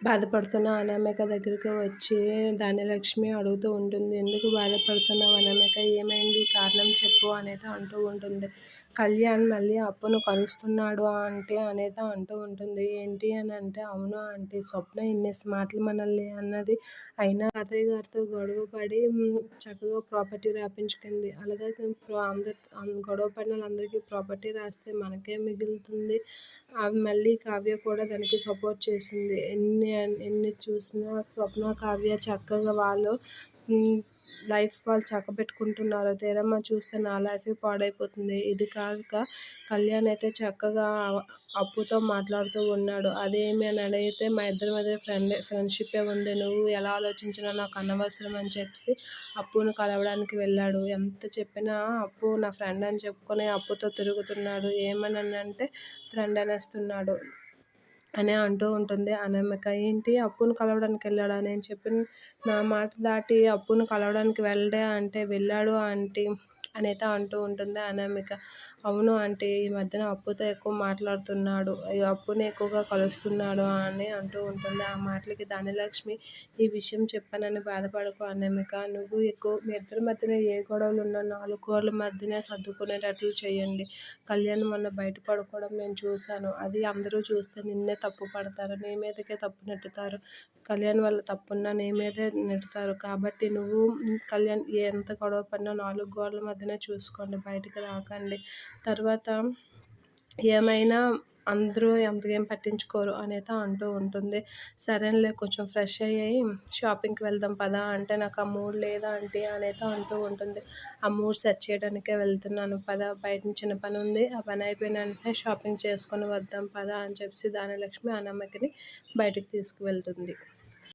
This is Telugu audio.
బాధపడుతున్న అనామిక దగ్గరికి వచ్చి ధాన్యలక్ష్మి అడుగుతూ ఉంటుంది. ఎందుకు బాధపడుతున్నావు అనామిక? ఏమైంది? కారణం చెప్పు అనేది అంటూ ఉంటుంది. కళ్యాణ్ మళ్ళీ అప్పును కలుస్తున్నాడు అంటే అనేది అంటూ ఉంటుంది. ఏంటి అని అంటే అవును అంటే స్వప్న ఇన్ని మాటలు మనల్ని అన్నది అయినా తాతయ్య గారితో గొడవ పడి చక్కగా ప్రాపర్టీ రాపించుకుంది. అలాగే అందరి గొడవ పడిన వాళ్ళందరికీ ప్రాపర్టీ రాస్తే మనకే మిగులుతుంది. మళ్ళీ కావ్య కూడా దానికి సపోర్ట్ చేసింది. ఎన్ని ఎన్ని చూసినా స్వప్న కావ్య చక్కగా వాళ్ళు లైఫ్ వాళ్ళు చక్కబెట్టుకుంటున్నారు. తీరమ్మ చూస్తే నా లైఫే పాడైపోతుంది. ఇది కాక కళ్యాణ్ అయితే చక్కగా అప్పుతో మాట్లాడుతూ ఉన్నాడు. అదేమి అని అడిగితే మా ఇద్దరి మధ్య ఫ్రెండ్ ఫ్రెండ్షిప్పే ఉంది. నువ్వు ఎలా ఆలోచించినా నాకు అనవసరం అని చెప్పి అప్పును కలవడానికి వెళ్ళాడు. ఎంత చెప్పినా అప్పు నా ఫ్రెండ్ అని చెప్పుకొని అప్పుతో తిరుగుతున్నాడు. ఏమని? అంటే ఫ్రెండ్ అనేస్తున్నాడు. అని అంటూ ఉంటుంది. అనామిక ఏంటి? అప్పును కలవడానికి వెళ్ళాడా? నేను చెప్పిన నా మాట దాటి అప్పును కలవడానికి వెళ్ళడే? అంటే వెళ్ళాడు ఆంటీ. అనేది అంటూ ఉంటుంది. అనామిక అవును అంటే ఈ మధ్యన అప్పుతో ఎక్కువ మాట్లాడుతున్నాడు. అప్పుని ఎక్కువగా కలుస్తున్నాడు అని అంటూ ఉంటుంది. ఆ మాటలకి ధనలక్ష్మి ఈ విషయం చెప్పానని బాధపడకు అనామిక. నువ్వు ఎక్కువ మీ ఇద్దరి మధ్యన ఏ గొడవలు ఉన్నా నాలుగు గోడల మధ్యనే సర్దుకునేటట్లు చేయండి. కళ్యాణ్ మొన్న బయట పడుకోవడం నేను చూశాను. అది అందరూ చూస్తే నిన్నే తప్పు పడతారు. నీ మీదకే తప్పు నెట్టుతారు. కళ్యాణ్ వల్ల తప్పున్నా నీ మీదే నెడతారు కాబట్టి నువ్వు కళ్యాణ్ ఎంత గొడవ పడినా నాలుగు గోడల మధ్య మధ్యనే చూసుకోండి బయటకు రాకండి. తర్వాత ఏమైనా అందరూ ఎంతకేం పట్టించుకోరు అనేది అంటూ ఉంటుంది. సరేలే కొంచెం ఫ్రెష్ అయ్యాయి షాపింగ్కి వెళ్దాం పదా అంటే నాకు ఆ మూడ్ లేదా అంటే అనేది అంటూ ఉంటుంది. ఆ మూడ్ సెట్ చేయడానికే వెళ్తున్నాను పదా బయట చిన్న పని ఉంది ఆ పని అయిపోయిన వెంటనే షాపింగ్ చేసుకొని వద్దాం పదా అని చెప్పి దానిలక్ష్మి అన్నమ్మకిని బయటికి తీసుకువెళ్తుంది.